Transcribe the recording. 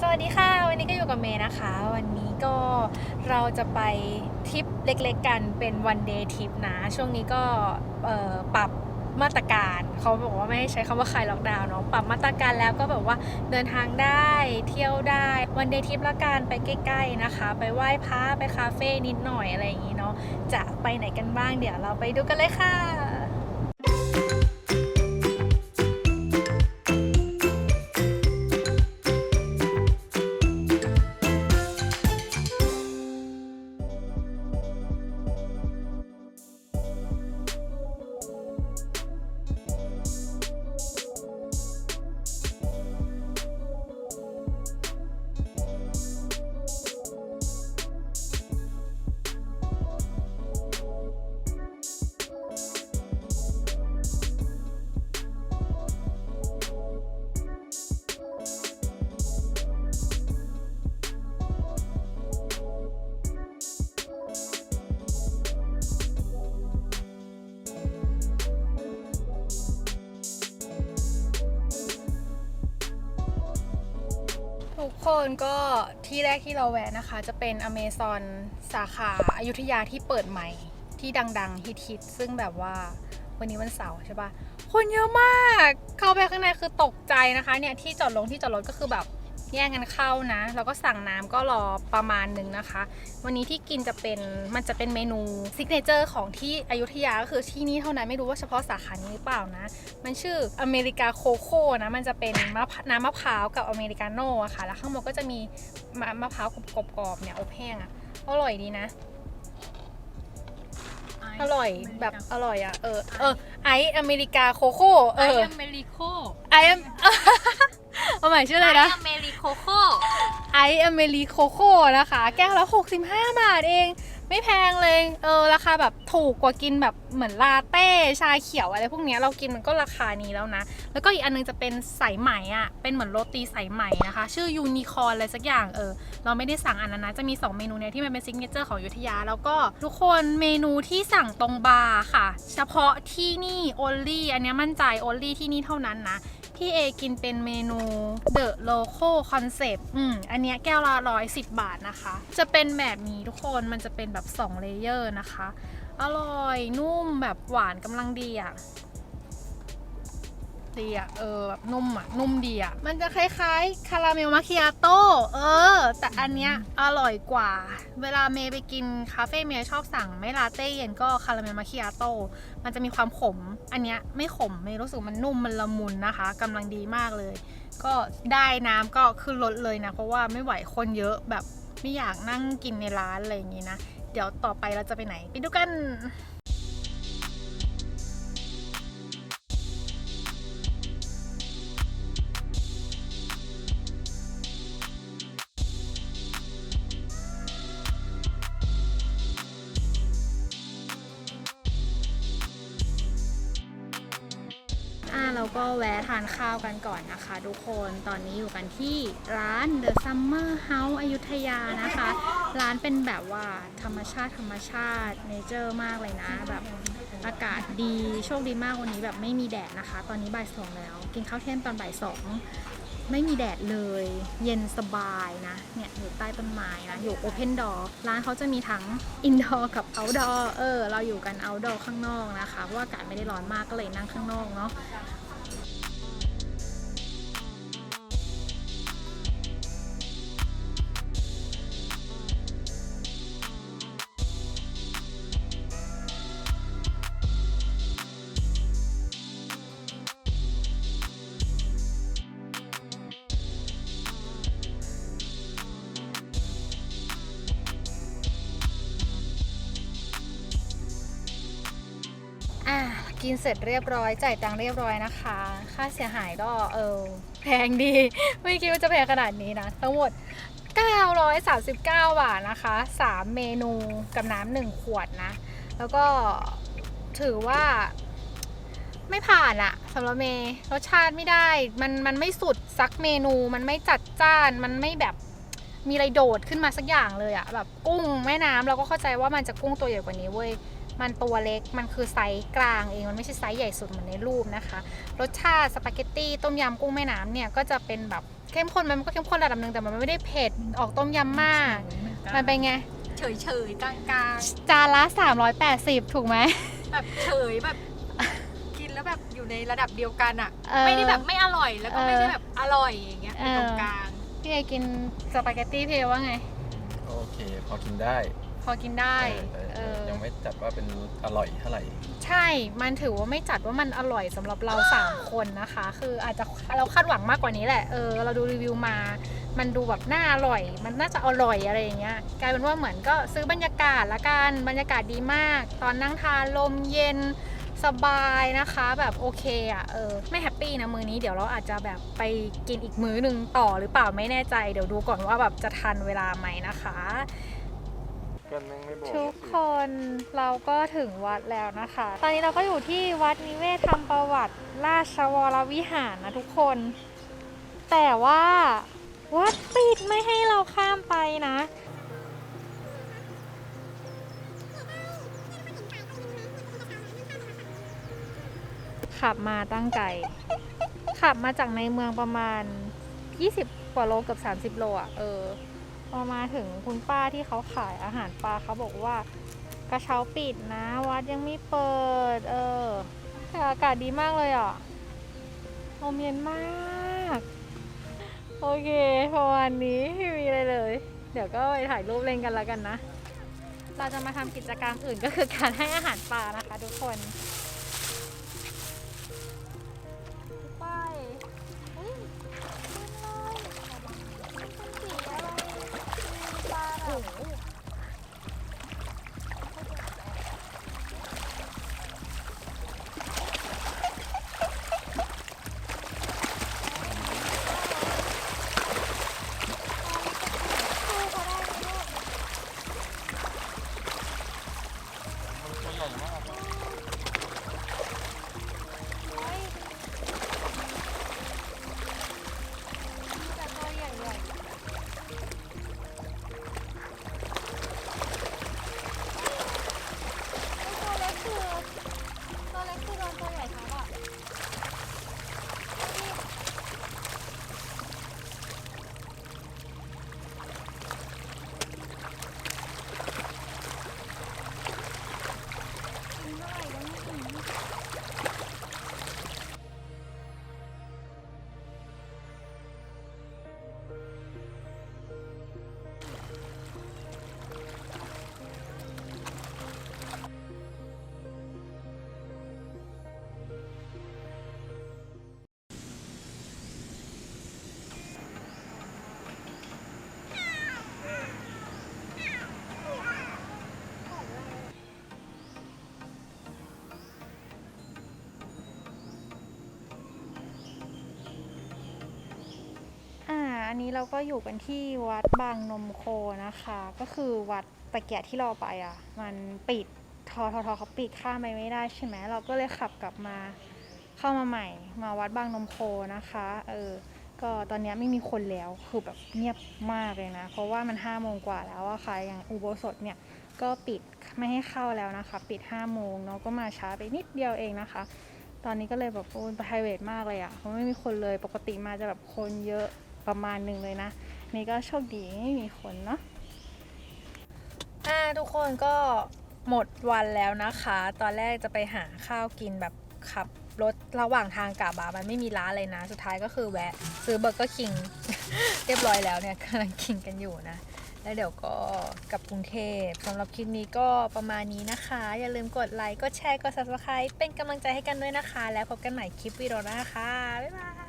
สวัสดีค่ะ วันนี้ก็อยู่กับเมย์นะคะ วันนี้ก็เราจะไปทริปเล็กๆกันเป็นวันเดย์ทริปนะ ช่วงนี้ก็ปรับมาตรการเขาบอกว่าไม่ให้ใช้คำว่าคลายล็อกดาวน์เนาะปรับมาตรการแล้วก็แบบว่าเดินทางได้เที่ยวได้วันเดย์ทริปละกันไปใกล้ๆนะคะ ไปไหว้พระไปคาเฟ่นิดหน่อยอะไรอย่างนี้เนาะจะไปไหนกันบ้างเดี๋ยวเราไปดูกันเลยค่ะ ทุกคนก็ที่แรกที่เราแวะนะคะ จะเป็นอเมซอนสาขาอายุทยาที่เปิดใหม่ ที่ดังๆฮิตๆซึ่งแบบว่าวันนี้วันเสาร์ใช่ปะคนเยอะมาก เข้าไปข้างในคือตกใจนะคะเนี่ยที่จอดลงที่จอดรถก็คือแบบ แย่งกันเข้านะ แล้วก็สั่งน้ำก็รอประมาณหนึ่งนะคะ วันนี้ที่กินจะเป็นมันจะเป็นเมนูซิกเนเจอร์ของที่อยุธยาก็คือที่นี่เท่านั้นไม่รู้ว่าเฉพาะสาขานี้หรือเปล่านะ มันชื่ออเมริกาโคโค่นะ มันจะเป็นมะพร้าวน้ำมะพร้าวกับอเมริกาโน่อะค่ะ แล้วข้างบนก็จะมีมะมะพร้าวกรอบๆเนี่ยอบแห้งอะอร่อยดีนะอร่อยแบบอร่อยอะเออเออไออเมริกาโคโค่เอไอออเมริโคไอ เอาใหม่ชื่ออะไรนะ อเมริโคโคไออเมริโคโค่นะคะ แก้วละ 65 บาทเอง ไม่แพงเลย เออ ราคาแบบถูกกว่ากินแบบเหมือนลาเต้ชาเขียวอะไรพวกเนี้ยเรากินมันก็ราคานี้แล้วนะ แล้วก็อีกอันนึงจะเป็นสายไหมอะ เป็นเหมือนโรตีสายไหมนะคะ ชื่อยูนิคอร์อะไรสักอย่าง เออ เราไม่ได้สั่งอันนั้นนะ จะมี 2 เมนูเนี้ยที่มันเป็นซิกเนเจอร์ของอยุธยา แล้วก็ทุกคนเมนูที่สั่งตรงบาร์ค่ะ เฉพาะที่นี่ only อันเนี้ยมั่นใจ only ที่นี่เท่านั้นนะ พี่เอกินเป็นเมนู The Local Concept อืม อันเนี้ยแก้วละร้อยสิบบาทนะคะ จะเป็นแบบนี้ทุกคน มันจะเป็นแบบ2เลเยอร์นะคะ อร่อยนุ่มแบบหวานกำลังดีอะ ดีอะ เออแบบนุ่มอะ นุ่มดีอะ มันจะคล้ายๆ คาราเมลมาคิอาโต้เออ แต่อันเนี้ยอร่อยกว่า เวลาเมย์ไปกินคาเฟ่เมย์ชอบสั่งไม่ลาเต้เย็นก็คาราเมลมาคิอาโต้มันจะมีความขม อันเนี้ยไม่ขมเมย์รู้สึกมันนุ่มมันละมุนนะคะกำลังดีมากเลย ก็ได้น้ำก็ขึ้นรถเลยนะ เพราะว่าไม่ไหวคนเยอะแบบไม่อยากนั่งกินในร้านอะไรอย่างงี้นะ เดี๋ยวต่อไปเราจะไปไหนไปดูกัน ก็แวะทานข้าวกันก่อนนะคะ ทุกคนตอนนี้อยู่กันที่ร้าน The Summer House อยุธยานะคะ ร้านเป็นแบบว่าธรรมชาติธรรมชาติเนเจอร์มากเลยนะแบบอากาศดีโชคดีมากวันนี้แบบไม่มีแดดนะคะ ตอนนี้บ่ายสองแล้ว กินข้าวเที่ยงตอนบ่ายสองไม่มีแดดเลย เย็นสบายนะ เนี่ยอยู่ใต้ต้นไม้นะอยู่ Open Door ร้านเขาจะมีทั้ง Indoor กับ Outdoor เออ เราอยู่กัน Outdoor ข้างนอกนะคะ เพราะว่าอากาศไม่ได้ร้อนมากก็เลยนั่งข้างนอกเนาะ กินเสร็จเรียบร้อยจ่ายตังค์เรียบร้อยนะคะ ค่าเสียหายก็เออแพงดี ไม่คิดว่าจะแพงขนาดนี้นะ ทั้งหมด 939 บาทนะคะ 3 เมนูกับน้ำหนึ่งขวดนะ แล้วก็ถือว่าไม่ผ่านอะสำหรับเมย์รสชาติไม่ได้ มันมันไม่สุดสักเมนู มันไม่จัดจ้าน มันไม่แบบมีอะไรโดดขึ้นมาสักอย่างเลยอะแบบกุ้งแม่น้ำเราก็เข้าใจว่ามันจะกุ้งตัวใหญ่กว่านี้เว้ย มันตัวเล็กมันคือไซส์กลางเองมันไม่ใช่ไซส์ใหญ่สุดเหมือนในรูปนะคะ รสชาติสปาเกตตี้ต้มยำกุ้งแม่น้ำเนี่ยก็จะเป็นแบบคเข้มข้นไหมมันก็เข้มข้นระดับหนึ่งแต่มันไม่ได้เผ็ดออกต้มยำมาก มันเป็นไง เฉยเฉยๆกลางกลางจานละ 380 ถูกไหมๆแบบเฉยแบบกินแล้วแบบอยู่ในระดับเดียวกันอะเออไม่ได้แบบไม่อร่อยแล้วก็ไม่เออใช่แบบอร่อยอย่างเงี้ยเอเป็นอตรงกลางพี่เอกินสปาเกตตี้พี่เอว่าไง โอเค พอกินได้ พอกินได้แต่เออยังไม่จัดว่าเป็นอร่อยเท่าไหร่ ใช่ มันถือว่าไม่จัดว่ามันอร่อยสำหรับเรา3คนนะคะ คืออาจจะเราคาดหวังมากกว่านี้แหละ เออ เราดูรีวิวมา มันดูแบบน่าอร่อย มันน่าจะอร่อยอะไรอย่างเงี้ย กลายเป็นว่าเหมือนก็ซื้อบรรยากาศละกัน บรรยากาศดีมาก ตอนนั่งทานลมเย็นสบายนะคะแบบโอเคอะเออไม่แฮปปี้นะมือนี้เดี๋ยวเราอาจจะแบบไปกินอีกมื้อหนึ่งต่อหรือเปล่าไม่แน่ใจ เดี๋ยวดูก่อนว่าแบบจะทันเวลาไหมนะคะ ก็แม่งไม่บอกทุกคนเราก็ถึงวัดแล้วนะคะ ตอนนี้เราก็อยู่ที่วัดนิเวศธรรมประวัติราชวรวิหารนะทุกคน แต่ว่าวัดปิดไม่ให้เราข้ามไปนะขับมาตั้งไกลขับมาจากในเมืองประมาณ 20 กว่าโลเกือบ 30 โลอะ เออ พอมาถึงคุณป้าที่เขาขายอาหารปลาเขาบอกว่ากระเช้าปิดนะ วัดยังไม่เปิด เออแต่อากาศดีมากเลยอะลมเย็นมาก โอเคประมาณนี้ไม่มีอะไรเลย เดี๋ยวก็ไปถ่ายรูปเล่นกันแล้วกันนะ เราจะมาทำกิจกรรมอื่นก็คือการให้อาหารปลานะคะทุกคน อ่าอันนี้เราก็อยู่กันที่วัดบางนมโคนะคะ ก็คือวัดตะเกียที่เราไปอะ มันปิดทอทอทอเขาปิดข้ามไปไม่ได้ใช่ไหมเราก็เลยขับกลับมาเข้ามาใหม่ มาวัดบางนมโคนะคะเออก็ตอนนี้ไม่มีคนแล้วคือแบบเงียบมากเลยนะ เพราะว่ามันห้าโมงกว่าแล้วอะค่ะอย่างอุโบสถเนี่ยก็ปิดไม่ให้เข้าแล้วนะคะ ปิดห้าโมงเนาะก็มาช้าไปนิดเดียวเองนะคะ ตอนนี้ก็เลยแบบโอ้ย private มากเลยอะเพราะไม่มีคนเลยปกติมาจะแบบคนเยอะ ประมาณหนึ่งเลยนะ นี่ก็โชคดีไม่มีคนเนาะอ่าทุกคนก็หมดวันแล้วนะคะ ตอนแรกจะไปหาข้าวกินแบบขับรถระหว่างทางกลับอะมันไม่มีร้านเลยนะ สุดท้ายก็คือแวะ ซื้อเบอร์เกอร์คิง เรียบร้อยแล้วเนี่ยกำลังกินกันอยู่นะ แล้วเดี๋ยวก็กลับกรุงเทพสำหรับคลิปนี้ก็ประมาณนี้นะคะ อย่าลืมกดไลค์ กดแชร์ กด subscribe เป็นกำลังใจให้กันด้วยนะคะ แล้วพบกันใหม่คลิปวิดีโอหน้าค่ะ บ๊ายบาย